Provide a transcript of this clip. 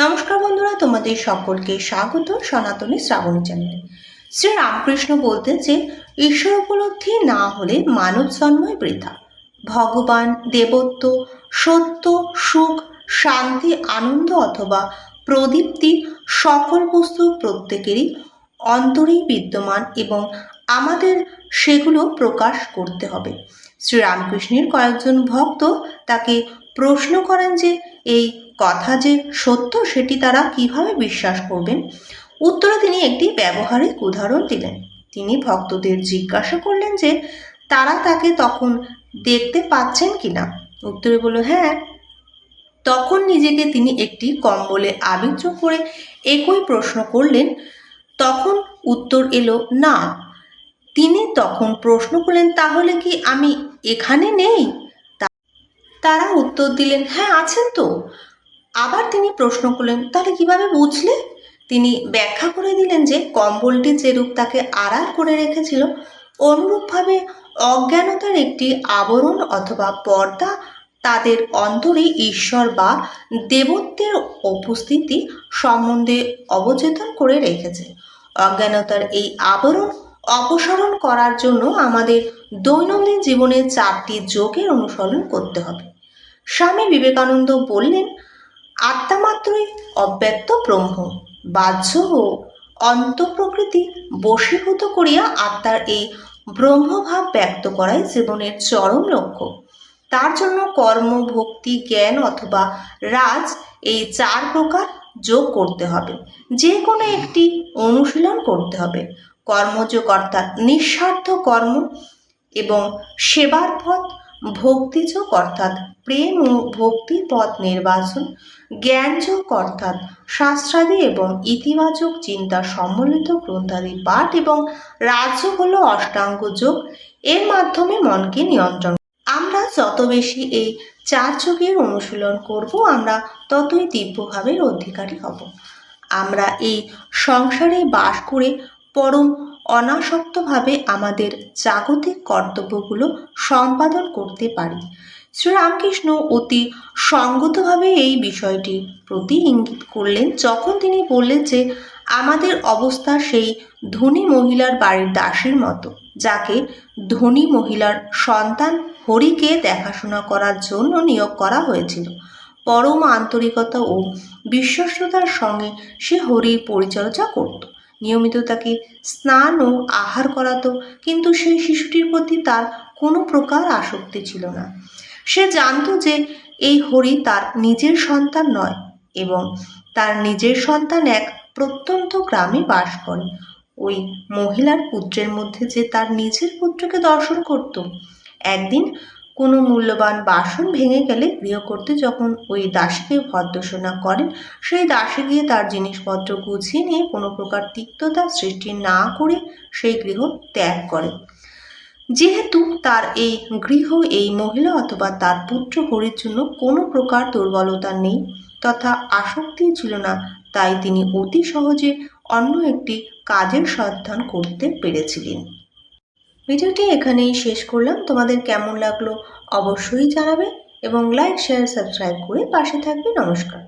নমস্কার বন্ধুরা, তোমাদের সকলকে স্বাগত সনাতনী শ্রাবণী চ্যানেলে। শ্রী রামকৃষ্ণ বলতেন যে, ঈশ্বর উপলব্ধি না হলে মানব জন্মই বৃথা। ভগবান, দেবত্ব, সত্য, সুখ, শান্তি, আনন্দ অথবা প্রদীপ্তি সকল বস্তু প্রত্যেকেরই অন্তরেই বিদ্যমান এবং আমাদের সেগুলো প্রকাশ করতে হবে। শ্রীরামকৃষ্ণের কয়েকজন ভক্ত তাকে প্রশ্ন করেন যে এই কথা যে সত্য সেটি তারা কীভাবে বিশ্বাস করবেন? উত্তরে তিনি একটি ব্যবহারিক উদাহরণ দিলেন। তিনি ভক্তদের জিজ্ঞাসা করলেন যে তারা তাকে তখন দেখতে পাচ্ছেন কিনা? উত্তরে বলল হ্যাঁ। তখন নিজেকে তিনি একটি কম্বলে আবিদ্র করে একই প্রশ্ন করলেন। তখন উত্তর এলো, না। তিনি তখন প্রশ্ন করলেন, তাহলে কি আমি এখানে নেই? তারা উত্তর দিলেন হ্যাঁ আছেন তো। আবার তিনি প্রশ্ন করলেন, তাহলে কীভাবে বুঝলে? তিনি ব্যাখ্যা করে দিলেন যে কম্বলটি যেরূপ তাকে আড়াল করে রেখেছিল, অনুরূপভাবে অজ্ঞানতার একটি আবরণ অথবা পর্দা তাদের অন্তরে ঈশ্বর বা দেবত্বের উপস্থিতি সম্বন্ধে অবচেতন করে রেখেছে। অজ্ঞানতার এই আবরণ অপসারণ করার জন্য আমাদের দৈনন্দিন জীবনে চারটি যোগের অনুসরণ করতে হবে। স্বামী বিবেকানন্দ বললেন আত্মামাত্রই অব্যক্ত ব্রহ্ম, বাহ্য ও অন্তঃপ্রকৃতি বশীভূত করিয়া আত্মার এই ব্রহ্মভাব ব্যক্ত করাই জীবনের চরম লক্ষ্য। তার জন্য কর্ম, ভক্তি, জ্ঞান অথবা রাজ এই চার প্রকার যোগ করতে হবে। যে কোনো একটি অনুশীলন করতে হবে। কর্মযোগ অর্থাৎ নিঃস্বার্থ কর্ম এবং সেবার পথ ভক্তিযোগ অর্থাৎ প্রেম ও ভক্তির পথ নির্বাচন, জ্ঞানযোগ অর্থাৎ শাস্ত্রাদি এবং ইতিবাচক চিন্তা সম্বলিত গ্রন্থাদি পাঠ এবং রাজযোগ হল অষ্টাঙ্গ যোগ, এর মাধ্যমে মনকে নিয়ন্ত্রণ। আমরা যত বেশি এই চার যোগের অনুশীলন করব, আমরা ততই দিব্যভাবের অধিকারী হব। আমরা এই সংসারে বাস করে পরম অনাসক্তভাবে আমাদের জাগতিক কর্তব্যগুলো সম্পাদন করতে পারি। শ্রীরামকৃষ্ণ অতি সঙ্গতভাবে এই বিষয়টির প্রতি ইঙ্গিত করলেন, যখন তিনি বললেন যে, আমাদের অবস্থা সেই ধনী মহিলার বাড়ির দাসীর মতো, যাকে ধনী মহিলার সন্তান হরিকে দেখাশোনা করার জন্য নিয়োগ করা হয়েছিল। পরম আন্তরিকতা ও বিশ্বস্ততার সঙ্গে সে হরির পরিচর্যা করত। নিয়মিত তাকে স্নান ও আহার করাতো, কিন্তু সেই শিশুটির প্রতি তার কোনো প্রকার আসক্তি ছিল না। সে জানতো যে এই হরি তার নিজের সন্তান নয় এবং তার নিজের সন্তান এক প্রত্যন্ত গ্রামে বাস করে। ওই মহিলার পুত্রের মধ্যে যে তার নিজের পুত্রকে দর্শন করত, একদিন কোনো মূল্যবান বাসন ভেঙে গেলে গৃহকর্ত্রী যখন ওই দাসীকে ভদ্রসনা করেন, সেই দাসী গিয়ে তার জিনিসপত্র গুছিয়ে নিয়ে কোনো প্রকার তিক্ততা সৃষ্টি না করে সেই গৃহ ত্যাগ করে। যেহেতু তার এই গৃহ, এই মহিলা অথবা তার পুত্র হরির জন্য কোনো প্রকার দুর্বলতা নেই তথা আসক্তি ছিল না, তাই তিনি অতি সহজে অন্য একটি কাজের সন্ধান করতে পেরেছিলেন। ভিডিওটি এখানেই শেষ করলাম। তোমাদের কেমন লাগল অবশ্যই জানাবে এবং লাইক শেয়ার সাবস্ক্রাইব করে পাশে থাকবে। নমস্কার।